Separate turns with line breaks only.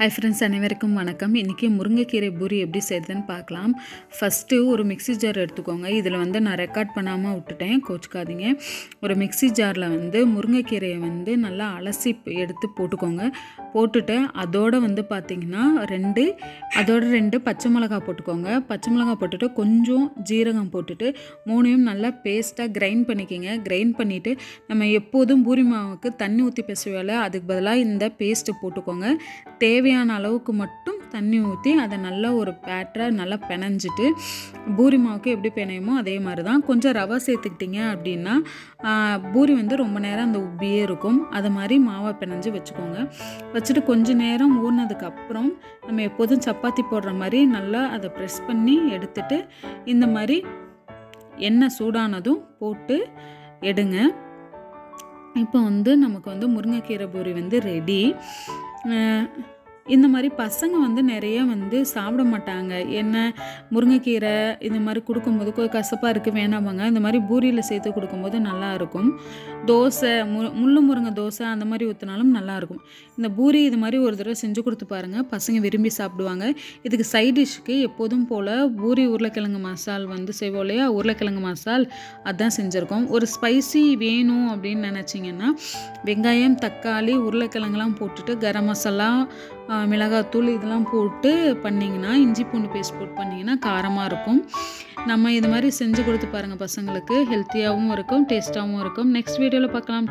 Hi friends அனைவருக்கும் வணக்கம். இன்றைக்கி முருங்கைக்கீரை பூரி எப்படி செய்கிறதுன்னு பார்க்கலாம். ஃபஸ்ட்டு ஒரு மிக்ஸி ஜார் எடுத்துக்கோங்க. இதில் வந்து நான் ரெக்கார்ட் பண்ணாமல் விட்டுட்டேன். கோச்சிக்காதீங்க. ஒரு மிக்ஸி ஜாரில் வந்து முருங்கைக்கீரையை வந்து நல்லா அலசி எடுத்து போட்டுக்கோங்க. போட்டுட்டு அதோடு வந்து பார்த்திங்கன்னா ரெண்டு அதோட ரெண்டு பச்சை மிளகா போட்டுக்கோங்க. பச்சை மிளகா போட்டுட்டு கொஞ்சம் ஜீரகம் போட்டுட்டு மூணையும் நல்லா பேஸ்ட்டாக கிரைண்ட் பண்ணிக்கோங்க. கிரைண்ட் பண்ணிவிட்டு நம்ம எப்போதும் பூரி மாவுக்கு தண்ணி ஊற்றி பேசுவேல அதுக்கு பதிலாக இந்த பேஸ்ட்டு போட்டுக்கோங்க. தேவையான அளவுக்கு மட்டும் தண்ணி ஊற்றி அதை நல்லா ஒரு பேட்டராக நல்லா பிணைஞ்சிட்டு பூரி மாவுக்கு எப்படி பிணையுமோ அதே மாதிரி தான் கொஞ்சம் ரவை சேர்த்துக்கிட்டிங்க அப்படின்னா பூரி வந்து ரொம்ப நேரம் அந்த உப்பியே இருக்கும். அது மாதிரி மாவை பிணைஞ்சு வச்சுக்கோங்க. வச்சுட்டு கொஞ்சம் நேரம் ஊறினதுக்கப்புறம் நம்ம எப்போதும் சப்பாத்தி போடுற மாதிரி நல்லா அதை ப்ரெஸ் பண்ணி எடுத்துட்டு இந்த மாதிரி எண்ணெய் சூடானதும் போட்டு எடுங்க. இப்போ வந்து நமக்கு வந்து முருங்கைக்கீரை பூரி வந்து ரெடி இந்த மாதிரி பசங்க வந்து நிறைய வந்து சாப்பிட மாட்டாங்க. என்ன முருங்கைக்கீரை இந்த மாதிரி கொடுக்கும்போது கொஞ்சம் கசப்பாக இருக்குது வேணாமாங்க. இந்த மாதிரி பூரியில் சேர்த்து கொடுக்கும்போது நல்லாயிருக்கும் தோசை மு முள்ளு முருங்கை தோசை அந்த மாதிரி ஊற்றினாலும் நல்லாயிருக்கும் இந்த பூரி இது மாதிரி ஒரு தடவை செஞ்சு கொடுத்து பாருங்கள் பசங்க விரும்பி சாப்பிடுவாங்க. இதுக்கு சைட் டிஷ்க்கு எப்போதும் போல் பூரி உருளைக்கிழங்கு மசால் வந்து செய்வோம் இல்லையா? உருளைக்கிழங்கு மசால் அதான் செஞ்சுருக்கோம். ஒரு ஸ்பைசி வேணும் அப்படின்னு நினச்சிங்கன்னா வெங்காயம் தக்காளி உருளைக்கிழங்குலாம் போட்டுட்டு கரம் மசாலா மிளகாத்தூள் இதெல்லாம் போட்டு பண்ணிங்கன்னா இஞ்சி பூண்டு பேஸ்ட் போட்டு பண்ணிங்கன்னா காரமாக இருக்கும். நம்ம இது மாதிரி செஞ்சு கொடுத்து பாருங்கள் பசங்களுக்கு. ஹெல்த்தியாகவும் இருக்கும் டேஸ்ட்டாகவும் இருக்கும். நெக்ஸ்ட் வீடியோவில் பார்க்கலாம்.